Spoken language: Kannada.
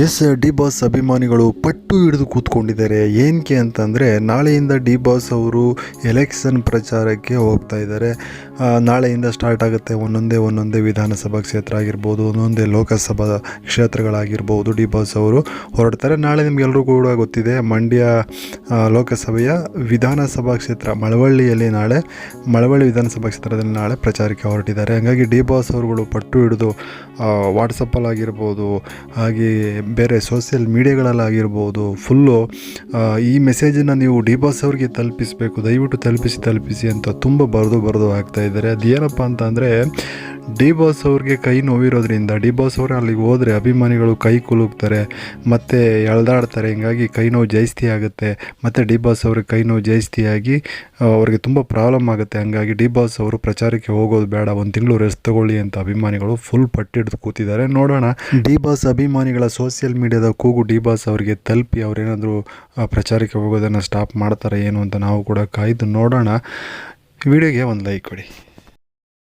ಎಸ್ ಡಿ ಬಾಸ್ ಅಭಿಮಾನಿಗಳು ಪಟ್ಟು ಹಿಡಿದು ಕೂತ್ಕೊಂಡಿದ್ದಾರೆ. ಏನಕ್ಕೆ ಅಂತಂದರೆ, ನಾಳೆಯಿಂದ ಡಿ ಬಾಸ್ ಅವರು ಎಲೆಕ್ಷನ್ ಪ್ರಚಾರಕ್ಕೆ ಹೋಗ್ತಾ ಇದ್ದಾರೆ. ನಾಳೆಯಿಂದ ಸ್ಟಾರ್ಟ್ ಆಗುತ್ತೆ ಒಂದೊಂದೇ ಒಂದೊಂದೇ ವಿಧಾನಸಭಾ ಕ್ಷೇತ್ರ ಆಗಿರ್ಬೋದು, ಒಂದೊಂದೇ ಲೋಕಸಭಾ ಕ್ಷೇತ್ರಗಳಾಗಿರ್ಬೋದು ಡಿ ಬಾಸ್ ಅವರು ಹೊರಡ್ತಾರೆ. ನಾಳೆ ನಿಮಗೆಲ್ಲರೂ ಕೂಡ ಗೊತ್ತಿದೆ, ಮಂಡ್ಯ ಲೋಕಸಭೆಯ ವಿಧಾನಸಭಾ ಕ್ಷೇತ್ರ ಮಳವಳ್ಳಿಯಲ್ಲಿ ನಾಳೆ, ಮಳವಳ್ಳಿ ವಿಧಾನಸಭಾ ಕ್ಷೇತ್ರದಲ್ಲಿ ನಾಳೆ ಪ್ರಚಾರಕ್ಕೆ ಹೊರಟಿದ್ದಾರೆ. ಹಾಗಾಗಿ ಡಿ ಬಾಸ್ ಅವರುಗಳು ಪಟ್ಟು ಹಿಡಿದು ವಾಟ್ಸಪ್ಪಲ್ಲಾಗಿರ್ಬೋದು ಹಾಗೆ ಬೇರೆ ಸೋಷಿಯಲ್ ಮೀಡಿಯಾಗಳಲ್ಲಾಗಿರ್ಬೋದು ಫುಲ್ಲು ಈ ಮೆಸೇಜನ್ನು ನೀವು ಡಿ ಬಾಸ್ ಅವ್ರಿಗೆ ತಲುಪಿಸಬೇಕು, ದಯವಿಟ್ಟು ತಲುಪಿಸಿ ತಲುಪಿಸಿ ಅಂತ ತುಂಬ ಬರೆದು ಬರೆದು ಹಾಕ್ತಾ ಇದ್ದಾರೆ. ಏನಪ್ಪ ಅಂತ ಅಂದರೆ ಡಿ ಬಾಸ್ ಅವ್ರಿಗೆ ಕೈ ನೋವಿರೋದ್ರಿಂದ ಡಿ ಬಾಸ್ ಅವರು ಅಲ್ಲಿಗೆ ಹೋದರೆ ಅಭಿಮಾನಿಗಳು ಕೈ ಕುಲುಕ್ತಾರೆ ಮತ್ತು ಎಳ್ದಾಡ್ತಾರೆ ಹಿಂಗಾಗಿ ಕೈ ನೋವು ಜಾಸ್ತಿ ಆಗುತ್ತೆ. ಮತ್ತು ಡಿ ಬಾಸ್ ಅವ್ರಿಗೆ ಕೈ ನೋವು ಜಾಸ್ತಿ ಆಗಿ ಆ, ಅವ್ರಿಗೆ ತುಂಬ ಪ್ರಾಬ್ಲಮ್ ಆಗುತ್ತೆ. ಹಂಗಾಗಿ ಡಿ ಬಾಸ್ ಅವರು ಪ್ರಚಾರಕ್ಕೆ ಹೋಗೋದು ಬೇಡ ಒಂದು ತಿಂಗಳು ರೆಸ್ಟ್ ತಗೊಳ್ಳಿ ಅಂತ ಅಭಿಮಾನಿಗಳು ಫುಲ್ ಪಟ್ಟಿಡ್ದು ಕೂತಿದ್ದಾರೆ. ನೋಡೋಣ. ಡಿ ಬಾಸ್ ಅಭಿಮಾನಿಗಳ ಸೋಷಿಯಲ್ ಮೀಡಿಯಾದ ಕೂಗು ಡಿ ಬಾಸ್ ಅವರಿಗೆ ತಲುಪಿ ಅವರೇನಾದರೂ ಪ್ರಚಾರಕ್ಕೆ ಹೋಗೋದನ್ನು ಸ್ಟಾಪ್ ಮಾಡ್ತಾರೆ ಏನು ಅಂತ ನಾವು ಕೂಡ ಕಾಯ್ದು ನೋಡೋಣ. ವಿಡಿಯೋಗೆ ಒಂದು ಲೈಕ್ ಕೊಡಿ.